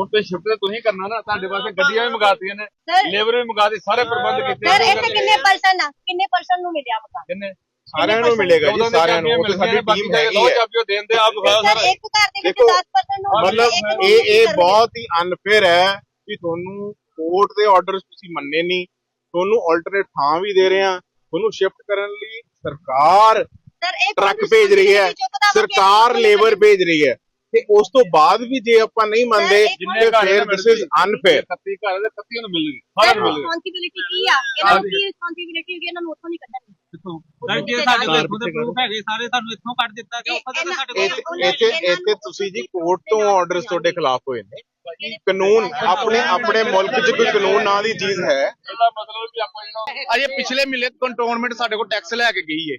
ਹੁਣ ਤੇ ਸ਼ਿਫਟ ਤੇ ਤੁਸੀਂ ਕਰਨਾ ਨਾ ਤੁਹਾਡੇ ਵਾਸਤੇ ਗੱਡੀਆਂ ਵੀ ਮੰਗਾਤੀਆਂ ਨੇ ਸਰ ਲੇਬਰ ਵੀ ਮੰਗਾਤੀ ਸਾਰੇ ਪ੍ਰਬੰਧ ਕੀਤੇ ਸਰ ਇੱਥੇ ਕਿੰਨੇ ਪਰਸਨ ਆ? ਕਿੰਨੇ ਪਰਸਨ ਨੂੰ ਮਿਲਿਆ ਮਕਾਨ? ਕਿੰਨੇ? ਸਾਰਿਆਂ ਨੂੰ ਮਿਲੇਗਾ ਜੀ ਸਾਰਿਆਂ ਨੂੰ ਉਹ ਤਾਂ ਸਾਡੀ ਟੀਮ ਹੈਗੀ ਹੈ। ਚਾਬੀਓ ਦੇਣ ਦੇ ਆਪ ਵਿਖਾਓ ਸਰ। ਇੱਕ ਘਰ ਦੇ ਵਿੱਚ ਦੇਖੋ, 10% ਨੂੰ ਮਤਲਬ ਇਹ ਇਹ। ਬਹੁਤ ਹੀ ਅਨਫੇਅਰ ਹੈ ਕਿ ਤੁਹਾਨੂੰ ਕੋਰਟ ਦੇ ਆਰਡਰਸ ਤੁਸੀਂ ਮੰਨੇ ਨਹੀਂ। ਤੁਹਾਨੂੰ ਆਲਟਰਨੇਟ ਥਾਂ ਵੀ ਦੇ ਰਹੇ ਆ ਤੁਹਾਨੂੰ ਸ਼ਿਫਟ ਕਰਨ ਲਈ ਸਰਕਾਰ ਟਰੱਕ ਭੇਜ ਰਹੀ ਹੈ। ਸਰਕਾਰ ਲੇਬਰ ਭੇਜ ਰਹੀ ਹੈ। ਤੇ ਉਸ ਤੋਂ ਬਾਅਦ ਵੀ ਜੇ ਆਪਾਂ ਨਹੀਂ ਮੰਨਦੇ ਜਿੰਨੇ ਫਿਰ ਦਿਸ ਇਜ਼ ਅਨਫੇਅਰ 31 ਘਰ ਦੇ 31 ਨੂੰ ਮਿਲਣਗੇ। ਸਾਰਿਆਂ ਨੂੰ ਮਿਲਣਗੇ। ਰਿਸਪੌਂਸਿਬਿਲਿਟੀ ਕੀ ਆ? ਇਹਨਾਂ ਨੂੰ ਕੀ ਰਿਸਪੌਂਸਿਬਿਲਿਟੀ ਹੈਗੀ ਇਹਨਾਂ ਨੂੰ ਉੱਥੋਂ ਨਹੀਂ ਕੱਢਣੀ। ਸਰ ਜੇ ਸਾਡੇ ਕੋਲ ਇੱਥੋਂ ਦੇ ਪ੍ਰੂਫ ਹੈਗੇ ਸਾਰੇ ਸਾਨੂੰ ਇੱਥੋਂ ਕੱਢ ਦਿੱਤਾ ਗਿਆ। ਉੱਥੋਂ ਤੱਕ ਸਾਡੇ ਕੋਲ ਇੱਥੇ ਇੱਥੇ ਇੱਥੇ ਤੁਸੀਂ ਜੀ ਕੋਰਟ ਤੋਂ ਆਰਡਰਸ ਤੁਹਾਡੇ ਖਿਲਾਫ ਹੋਏ ਨੇ। ਕਾਨੂੰਨ ਆਪਣੇ ਆਪਣੇ ਮੁਲਕ 'ਚ ਕੋਈ ਕਾਨੂੰਨ ਨਾਂ ਦੀ ਚੀਜ਼ ਹੈ। ਇਹਦਾ ਮਤਲਬ ਵੀ ਆਪਾਂ ਜਿਹੜਾ ਅਜੇ ਪਿਛਲੇ ਮਹੀਨੇ ਕੰਟੋਨਮੈਂਟ ਸਾਡੇ ਕੋਲ ਟੈਕਸ ਲੈ ਕੇ ਗਈ ਏ।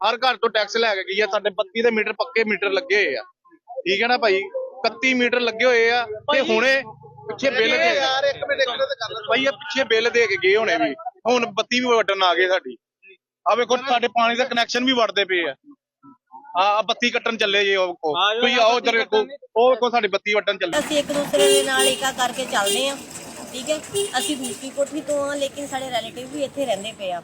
ਹਰ ਘਰ ਤੋਂ ਟੈਕਸ ਲੈ ਕੇ ਗਈ ਆ ਸਾਡੇ 32 ਦੇ ਮੀਟਰ ਪੱਕੇ ਮੀਟਰ ਲੱਗੇ ਹੋਏ ਆ। ਠੀਕ ਹੈ ਨਾ ਭਾਈ? 31 ਮੀਟਰ ਲੱਗੇ ਹੋਏ ਆ ਤੇ ਹੁਣੇ ਪਿੱਛੇ ਬਿੱਲ ਦੇ ਯਾਰ ਇੱਕ ਮਿੰਟ ਇੱਕ ਮਿੰਟ ਕਰ ਭਾਈ ਇਹ ਪਿੱਛੇ ਬਿੱਲ ਦੇ ਕੇ ਗਏ ਹੋਣੇ ਵੀ। ਹੁਣ 32 ਵੀ ਵਟਣ ਆ ਗਏ ਸਾਡੀ। ਆ ਵੇਖੋ ਸਾਡੇ ਪਾਣੀ ਦਾ ਕਨੈਕਸ਼ਨ ਵੀ ਵੜਦੇ ਪਏ ਆ। ਆ ਬੱਤੀ ਕੱਟਣ ਚੱਲੇ ਜੇ ਉਹ। ਤੁਸੀਂ ਆਓ ਇੱਧਰ ਵੇਖੋ। ਉਹ ਵੇਖੋ ਸਾਡੀ ਬੱਤੀ ਵਟਣ ਚੱਲੇ। ਅਸੀਂ ਇੱਕ ਦੂਸਰੇ ਦੇ ਨਾਲ ਏਕਾ ਕਰਕੇ ਚੱਲਦੇ ਆ। ਠੀਕ ਹੈ? ਅਸੀਂ ਦੂਸਰੀ ਕੋਠੀ ਤੋਂ ਆ ਲੇਕਿਨ ਸਾਡੇ ਰਿਲੇਟਿਵ ਵੀ ਇੱਥੇ ਰਹਿੰਦੇ ਪਏ ਆ।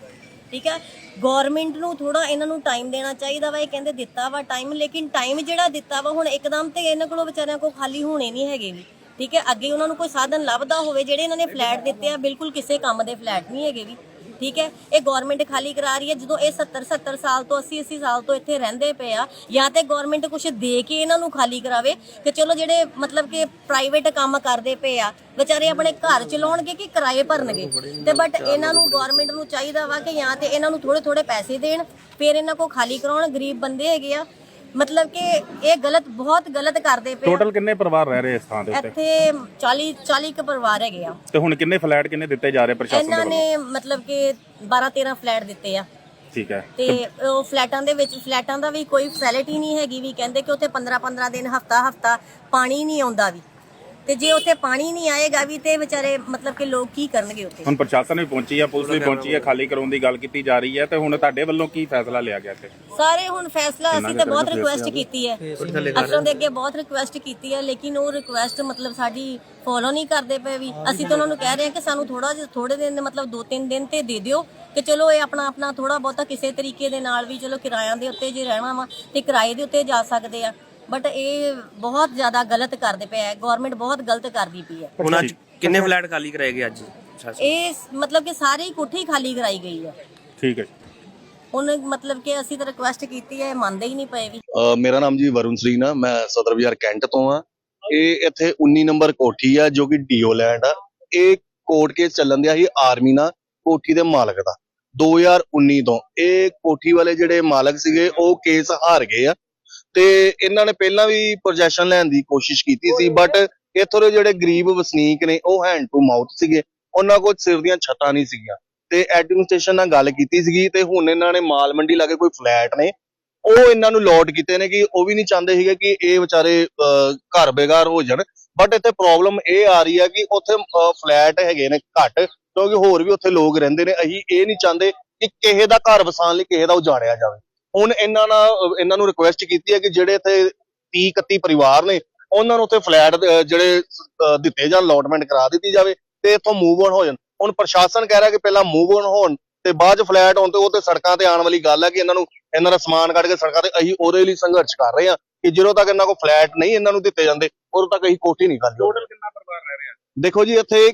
ਠੀਕ ਹੈ? ਗਵਰਨਮੈਂਟ ਨੂੰ ਥੋੜਾ ਇਹਨਾਂ ਨੂੰ ਟਾਈਮ ਦੇਣਾ ਚਾਹੀਦਾ ਵਾ, ਇਹ ਕਹਿੰਦੇ ਦਿੱਤਾ ਵਾ ਟਾਈਮ ਲੇਕਿਨ ਟਾਈਮ ਜਿਹੜਾ ਦਿੱਤਾ ਵਾ, ਹੁਣ ਇੱਕਦਮ ਤੇ ਇਹਨਾਂ ਕੋਲੋਂ ਵਿਚਾਰਿਆਂ ਕੋਲ ਖਾਲੀ ਹੋਣੇ ਨਹੀਂ ਹੈਗੇ ਵੀ, ਠੀਕ ਹੈ? ਅੱਗੇ ਉਹਨਾਂ ਨੂੰ ਕੋਈ ਸਾਧਨ ਲੱਭਦਾ ਹੋਵੇ, ਜਿਹੜੇ ਇਹਨਾਂ ਨੇ ਫਲੈਟ ਦਿੱਤੇ ਆ, ਬਿਲਕੁਲ ਕਿਸੇ ਕੰਮ ਦੇ ਫਲੈਟ ਨਹੀਂ ਹੈਗੇ ਵੀ। ਠੀਕ ਹੈ? ਇਹ ਗਵਰਨਮੈਂਟ ਖਾਲੀ ਕਰਾ ਰਹੀ ਹੈ। ਜਦੋਂ ਇਹ 70 70 ਸਾਲ ਤੋਂ 80 80 ਸਾਲ ਤੋਂ ਇੱਥੇ ਰਹਿੰਦੇ ਪਏ ਆ, ਜਾਂ ਤੇ ਗਵਰਨਮੈਂਟ ਕੁਝ ਦੇ ਕੇ ਇਹਨਾਂ ਨੂੰ ਖਾਲੀ ਕਰਾਵੇ ਕਿ ਚਲੋ ਜਿਹੜੇ ਮਤਲਬ ਕਿ ਪ੍ਰਾਈਵੇਟ ਕੰਮ ਕਰਦੇ ਪਏ ਆ, ਵਿਚਾਰੇ ਆਪਣੇ ਘਰ ਚਲਾਉਣਗੇ ਕਿ ਕਿਰਾਏ ਭਰਨਗੇ? ਤੇ ਬਟ ਇਹਨਾਂ ਨੂੰ ਗਵਰਨਮੈਂਟ ਨੂੰ ਚਾਹੀਦਾ ਵਾ ਕਿ ਜਾਂ ਤੇ ਇਹਨਾਂ ਨੂੰ ਥੋੜੇ ਥੋੜੇ ਪੈਸੇ ਦੇਣ, ਫਿਰ ਇਹਨਾਂ ਕੋ ਖਾਲੀ ਕਰਾਉਣ। ਗਰੀਬ ਬੰਦੇ ਹੈਗੇ ਆ ਮਤਲਬ ਕਿ ਇਹ ਗਲਤ ਬਹੁਤ ਗਲਤ ਕਰਦੇ ਪਏ ਆ। ਟੋਟਲ ਕਿੰਨੇ ਪਰਿਵਾਰ ਰਹਿ ਰਹੇ ਇਸ ਥਾਂ ਦੇ ਉੱਤੇ? ਇੱਥੇ 40 40 ਕੁ ਪਰਿਵਾਰ ਹੈਗੇ ਆ। ਤੇ ਹੁਣ ਕਿੰਨੇ ਫਲੈਟ ਕਿੰਨੇ ਦਿੱਤੇ ਜਾ ਰਹੇ ਪ੍ਰਸ਼ਾਸਨ ਦੇ ਇਹਨਾਂ ਵੱਲੋਂ? ਨੇ ਮਤਲਬ ਕਿ 12 13 ਫਲੈਟ ਦਿੱਤੇ ਆ। ਠੀਕ ਹੈ। ਤੇ ਉਹ ਫਲੈਟਾਂ ਦੇ ਵਿੱਚ ਫਲੈਟਾਂ ਦਾ ਵੀ ਕੋਈ ਫੈਸਿਲਿਟੀ ਨਹੀਂ ਹੈਗੀ ਵੀ ਕਹਿੰਦੇ ਕਿ ਉੱਥੇ 15 15 ਦਿਨ ਹਫਤਾ ਹਫਤਾ ਪਾਣੀ ਨਹੀਂ ਆਉਂਦਾ ਵੀ। ਤੇ ਜੇ ਉੱਥੇ ਪਾਣੀ ਨਹੀਂ ਆਏਗਾ ਵੀ ਤੇ ਵਿਚਾਰੇ ਮਤਲਬ ਕਿ ਲੋਕ ਕੀ ਕਰਨਗੇ ਉੱਥੇ? ਹੁਣ ਪ੍ਰਸ਼ਾਸਨ ਵੀ ਪਹੁੰਚੀ ਆ ਪੁਲਿਸ ਵੀ ਪਹੁੰਚੀ ਆ ਖਾਲੀ ਕਰਾਉਣ ਦੀ ਗੱਲ ਕੀਤੀ ਜਾ ਰਹੀ ਹੈ ਤੇ ਹੁਣ ਤੁਹਾਡੇ ਵੱਲੋਂ ਕੀ ਫੈਸਲਾ ਲਿਆ ਗਿਆ ਇੱਥੇ? ਸਾਰੇ ਹੁਣ ਫੈਸਲਾ ਅਸੀਂ ਤੇ ਬਹੁਤ ਰਿਕੁਐਸਟ ਕੀਤੀ ਹੈ। ਅਫਸਰਾਂ ਦੇ ਅੱਗੇ ਬਹੁਤ ਰਿਕੁਐਸਟ ਕੀਤੀ ਹੈ ਲੇਕਿਨ ਉਹ ਰਿਕੁਐਸਟ ਮਤਲਬ ਸਾਡੀ ਫੋਲੋ ਨਹੀਂ ਕਰਦੇ ਪਏ ਵੀ। ਅਸੀਂ ਤਾਂ ਉਹਨਾਂ ਨੂੰ ਕਹਿ ਰਹੇ ਹਾਂ ਕਿ ਸਾਨੂੰ ਥੋੜਾ ਜਿਹਾ ਥੋੜੇ ਦਿਨ ਮਤਲਬ 2-3 ਦਿਨ ਤੇ ਦੇ ਦਿਓ ਕਿ ਚਲੋ ਇਹ ਆਪਣਾ ਆਪਣਾ ਥੋੜਾ ਬਹੁਤਾ ਕਿਸੇ ਤਰੀਕੇ ਦੇ ਨਾਲ ਵੀ ਚਲੋ ਕਿਰਾਇਆਂ ਦੇ ਉੱਤੇ ਜੇ ਰਹਿਣਾ ਵਾ ਤੇ ਕਿਰਾਏ ਦੇ ਉੱਤੇ ਜਾ ਸਕਦੇ ਆ। ਬਟ ਇਹ ਬਹੁਤ ਜ਼ਿਆਦਾ ਗਲਤ ਕਰਦੇ ਪਏ ਹੈ ਗਵਰਨਮੈਂਟ ਬਹੁਤ ਗਲਤ ਕਰਦੀ ਪਈ ਹੈ ਹੁਣ ਅੱਜ ਕਿੰਨੇ ਫਲੈਟ ਖਾਲੀ ਕਰਾਏ ਗਏ ਅੱਜ? ਇਹ ਮਤਲਬ ਕਿ ਸਾਰੀ ਕੋਠੀ ਖਾਲੀ ਕਰਾਈ ਗਈ ਹੈ ਠੀਕ ਹੈ ਹੁਣ ਮਤਲਬ ਕਿ ਅਸੀਂ ਤਾਂ ਰਿਕੁਐਸਟ ਕੀਤੀ ਹੈ ਇਹ ਮੰਨਦੇ ਹੀ ਨਹੀਂ ਪਏ ਵੀ। ਮੇਰਾ ਨਾਮ ਜੀ ਵਰੁਣ ਸਰੀਨਾ ਮੈਂ ਸਦਰ ਬਾਜ਼ਾਰ ਕੈਂਟ ਤੋਂ ਆ। ਇਹ ਇੱਥੇ 19 ਨੰਬਰ ਕੋਠੀ ਆ ਜੋ ਕਿ ਡੀਓ ਲੈਂਡ ਆ। ਇਹ ਕੋਰਟ ਕੇਸ ਚੱਲਣ ਦਿਆ ਸੀ ਆਰਮੀ ਨਾਲ ਕੋਠੀ ਦੇ ਮਾਲਕ ਦਾ। 2019 ਤੋਂ। ਇਹ ਕੋਠੀ ਵਾਲੇ ਜਿਹੜੇ ਮਾਲਕ ਸੀਗੇ ਉਹ ਕੇਸ ਹਾਰ ਗਏ ਆ। ਤੇ ਇਹਨਾਂ ਨੇ ਪਹਿਲਾਂ ਵੀ ਪੋਜੈਸ਼ਨ ਲੈਣ ਦੀ ਕੋਸ਼ਿਸ਼ ਕੀਤੀ ਸੀ ਬਟ ਇੱਥੋਂ ਦੇ ਜਿਹੜੇ ਗਰੀਬ ਵਸਨੀਕ ਨੇ, ਉਹ ਹੈਂਡ ਟੂ ਮਾਊਥ ਸੀਗੇ। ਉਹਨਾਂ ਕੋਲ ਸਿਰ ਦੀਆਂ ਛੱਤਾਂ ਨਹੀਂ ਸੀਗੀਆਂ। ਤੇ ਐਡਮਿਨਿਸਟ੍ਰੇਸ਼ਨ ਨਾਲ ਗੱਲ ਕੀਤੀ ਸੀਗੀ ਤੇ ਹੁਣ ਇਹਨਾਂ ਨੇ ਮਾਲ ਮੰਡੀ ਲਾਗੇ ਕੋਈ ਫਲੈਟ ਨੇ, ਉਹ ਇਹਨਾਂ ਨੂੰ ਲੋਟ ਕੀਤੇ ਨੇ ਕਿ ਉਹ ਵੀ ਨਹੀਂ ਚਾਹੁੰਦੇ ਸੀਗੇ ਕਿ ਇਹ ਵਿਚਾਰੇ ਘਰ ਬੇਘਰ ਹੋ ਜਾਣ। ਬਟ ਇੱਥੇ ਪ੍ਰੋਬਲਮ ਇਹ ਆ ਰਹੀ ਹੈ ਕਿ ਉੱਥੇ ਫਲੈਟ ਹੈਗੇ ਨੇ ਘੱਟ, ਕਿਉਂਕਿ ਹੋਰ ਵੀ ਉੱਥੇ ਲੋਕ ਰਹਿੰਦੇ ਨੇ। ਅਸੀਂ ਇਹ ਨਹੀਂ ਚਾਹੁੰਦੇ ਕਿ ਕਿਸੇ ਦਾ ਘਰ ਵਸਾਉਣ ਲਈ ਕਿਸੇ ਦਾ ਉਜਾੜਿਆ ਜਾਵੇ। ਹੁਣ ਇਹਨਾਂ ਨਾਲ ਇਹਨਾਂ ਨੂੰ ਰਿਕੁਐਸਟ ਕੀਤੀ ਹੈ ਕਿ ਜਿਹੜੇ ਇੱਥੇ 30 31 ਪਰਿਵਾਰ ਨੇ ਉਹਨਾਂ ਨੂੰ ਉੱਥੇ ਫਲੈਟ ਜਿਹੜੇ ਦਿੱਤੇ ਜਾਣ ਅਲੋਟਮੈਂਟ ਕਰਾ ਦਿੱਤੀ ਜਾਵੇ ਤੇ ਇੱਥੋਂ ਮੂਵ ਔਨ ਹੋ ਜਾਣ। ਹੁਣ ਪ੍ਰਸ਼ਾਸਨ ਕਹਿ ਰਿਹਾ ਕਿ ਪਹਿਲਾਂ ਮੂਵ ਔਨ ਹੋਣ ਤੇ ਬਾਅਦ ਚ ਫਲੈਟ ਹੋਣ ਤੇ ਉਹ ਤੇ ਸੜਕਾਂ ਤੇ ਆਉਣ ਵਾਲੀ ਗੱਲ ਹੈ ਕਿ ਇਹਨਾਂ ਨੂੰ ਇਹਨਾਂ ਦਾ ਸਮਾਨ ਕੱਢ ਕੇ ਸੜਕਾਂ ਤੇ ਅਸੀਂ ਉਹਦੇ ਲਈ ਸੰਘਰਸ਼ ਕਰ ਰਹੇ ਹਾਂ ਕਿ ਜਦੋਂ ਤੱਕ ਇਹਨਾਂ ਕੋਲ ਫਲੈਟ ਨਹੀਂ ਇਹਨਾਂ ਨੂੰ ਦਿੱਤੇ ਜਾਂਦੇ ਉਦੋਂ ਤੱਕ ਅਸੀਂ ਕੋਠੀ ਨਹੀਂ ਖਾਲੀ ਟੋਟਲ ਕਿੰਨਾ ਪਰਿਵਾਰ ਰਹਿ ਰਿਹਾ? ਦੇਖੋ ਜੀ ਇੱਥੇ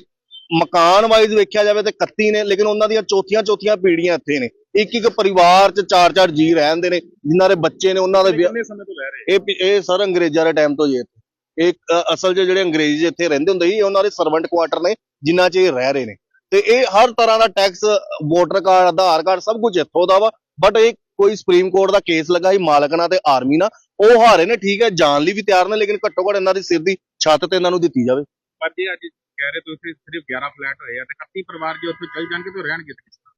ਮਕਾਨ ਵਾਈਜ਼ ਵੇਖਿਆ ਜਾਵੇ ਤੇ 31 ਨੇ ਲੇਕਿਨ ਉਹਨਾਂ ਦੀਆਂ ਚੌਥੀਆਂ ਚੌਥੀਆਂ ਪੀੜ੍ਹੀਆਂ ਇੱਥੇ ਨੇ। ਇੱਕ ਇੱਕ ਪਰਿਵਾਰ ਚ ਚਾਰ ਚਾਰ ਜੀ ਰਹਿੰਦੇ ਨੇ ਜਿਨ੍ਹਾਂ ਦੇ ਬੱਚੇ ਨੇ ਉਹਨਾਂ ਦੇ ਵਿਆਹ- ਕਿੰਨੇ ਸਮੇਂ ਤੋਂ ਰਹਿ ਰਹੇ ਇਹ ਪਿ- ਇਹ ਸਰ ਅੰਗਰੇਜ਼ਾਂ ਦੇ ਟਾਈਮ ਤੋਂ ਜੀ ਇਹ ਅ, ਅਸਲ 'ਚ ਜਿਹੜੇ ਅੰਗਰੇਜ਼ ਇੱਥੇ ਰਹਿੰਦੇ ਹੁੰਦੇ ਸੀ ਇਹ ਉਹਨਾਂ ਦੇ ਸਰਵੈਂਟ ਕੁਆਟਰ ਨੇ ਜਿਨ੍ਹਾਂ 'ਚ ਇਹ ਰਹਿ ਰਹੇ ਨੇ। ਤੇ ਇਹ ਹਰ ਤਰ੍ਹਾਂ ਦਾ tax voter card Aadhaar card ਸਭ ਕੁਝ ਇੱਥੋਂ ਦਾ ਵਾ ਬਟ ਇਹ ਕੋਈ ਸੁਪਰੀਮ ਕੋਰਟ ਦਾ ਕੇਸ ਲੱਗਾ ਸੀ ਮਾਲਕ ਨਾਲ ਤੇ ਆਰਮੀ ਨਾਲ। ਉਹ ਹਾਰੇ ਨੇ ਠੀਕ ਹੈ ਜਾਣ ਲਈ ਵੀ ਤਿਆਰ ਨੇ ਲੇਕਿਨ ਘੱਟੋ ਘੱਟ ਇਹਨਾਂ ਦੀ ਸਿਰ ਦੀ ਛੱਤ ਤੇ ਇਹਨਾਂ ਨੂੰ ਦਿੱਤੀ ਜਾਵੇ। ਪਰ ਜੇ ਅੱਜ ਕਹਿ ਰਹੇ ਤੁਸੀਂ ਸਿਰਫ 11 ਫਲੈਟ ਹੋਏ ਆ ਤੇ 31 ਪਰਿਵਾਰ ਜੇ ਉੱਥੇ ਚੱਲ ਜਾਣਗੇ ਤਾਂ ਰਹਿਣਗੇ ਕਿਸ ਤਰ੍ਹਾਂ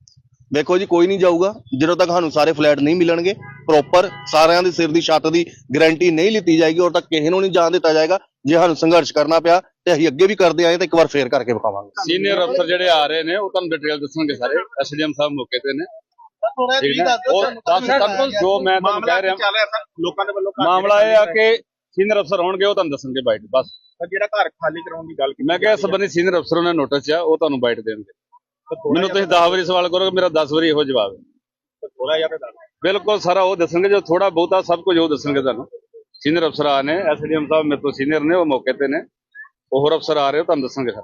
ਦੇਖੋ ਜੀ ਕੋਈ ਨਹੀਂ ਜਾਊਗਾ। ਜਦੋਂ ਤੱਕ ਸਾਨੂੰ ਸਾਰੇ ਫਲੈਟ ਨਹੀਂ ਮਿਲਣਗੇ ਪ੍ਰੋਪਰ ਸਾਰਿਆਂ ਦੇ ਸਿਰ ਦੀ ਛੱਤ ਦੀ ਗਾਰੰਟੀ ਨਹੀਂ ਲਿੱਤੀ ਜਾਏਗੀ ਉਦੋਂ ਤੱਕ ਕਿਸੇ ਨੂੰ ਨਹੀਂ ਜਾਣ ਦਿੱਤਾ ਜਾਏਗਾ ਜੇ ਸਾਨੂੰ ਸੰਘਰਸ਼ ਕਰਨਾ ਪਿਆ ਤੇ ਅਸੀਂ ਅੱਗੇ ਵੀ ਕਰਦੇ ਆਏ ਤੇ ਇੱਕ ਵਾਰ ਫੇਰ ਕਰਕੇ ਵਿਖਾਵਾਂਗੇ। ਸੀਨੀਅਰ ਅਫਸਰ ਜਿਹੜੇ ਆ ਰਹੇ ਨੇ ਉਹ ਤੁਹਾਨੂੰ ਡਿਟੇਲ ਦੱਸਣਗੇ ਸਾਰੇ। ਐਸਡੀਐਮ ਸਾਹਿਬ ਮੌਕੇ ਤੇ ਨੇ। ਤੱਕ ਜੋ ਮੈਂ ਤੁਹਾਨੂੰ ਕਹਿ ਰਿਹਾ ਚੱਲ ਰਿਹਾ ਸਰ? ਲੋਕਾਂ ਦੇ ਵੱਲੋਂ ਮਾਮਲਾ ਇਹ ਆ ਕਿ ਸੀਨੀਅਰ ਅਫਸਰ ਹੋਣਗੇ ਉਹ ਤੁਹਾਨੂੰ ਦੱਸਣਗੇ ਬਾਈਟ ਬਸ। ਜਿਹੜਾ ਘਰ ਖਾਲੀ ਕਰਾਉਣ ਦੀ ਗੱਲ ਕੀਤੀ ਮੈਂ ਕਿਹਾ ਇਸ ਸੰਬੰਧੀ ਸੀਨੀਅਰ ਅਫਸਰ ਉਹਨਾਂ ਨੋਟਿਸ ਆ ਉਹ ਤੁਹਾਨੂੰ ਬਾਈਟ ਦੇਣਗੇ। ਮੈਨੂੰ ਤੁਸੀਂ 10 ਵਾਰੀ ਸਵਾਲ ਕਰੋਗੇ ਮੇਰਾ 10 ਵਾਰੀ ਇਹੋ ਜਵਾਬ ਹੈ। ਥੋੜਾ ਜਿਹਾ ਤਾਂ ਬਿਲਕੁਲ ਸਾਰਾ ਉਹ ਦੱਸਣਗੇ ਜੋ ਥੋੜਾ ਬਹੁਤਾ ਸਭ ਕੁਝ ਉਹ ਦੱਸਣਗੇ ਤੁਹਾਨੂੰ। ਸੀਨੀਅਰ ਅਫਸਰ ਆ ਨੇ ਐਸਡੀਐਮ ਸਾਹਿਬ ਮੇਰੇ ਤੋਂ ਸੀਨੀਅਰ ਨੇ ਉਹ ਮੌਕੇ ਤੇ ਨੇ। ਹੋਰ ਅਫਸਰ ਆ ਰਹੇ ਉਹ ਤੁਹਾਨੂੰ ਦੱਸਣਗੇ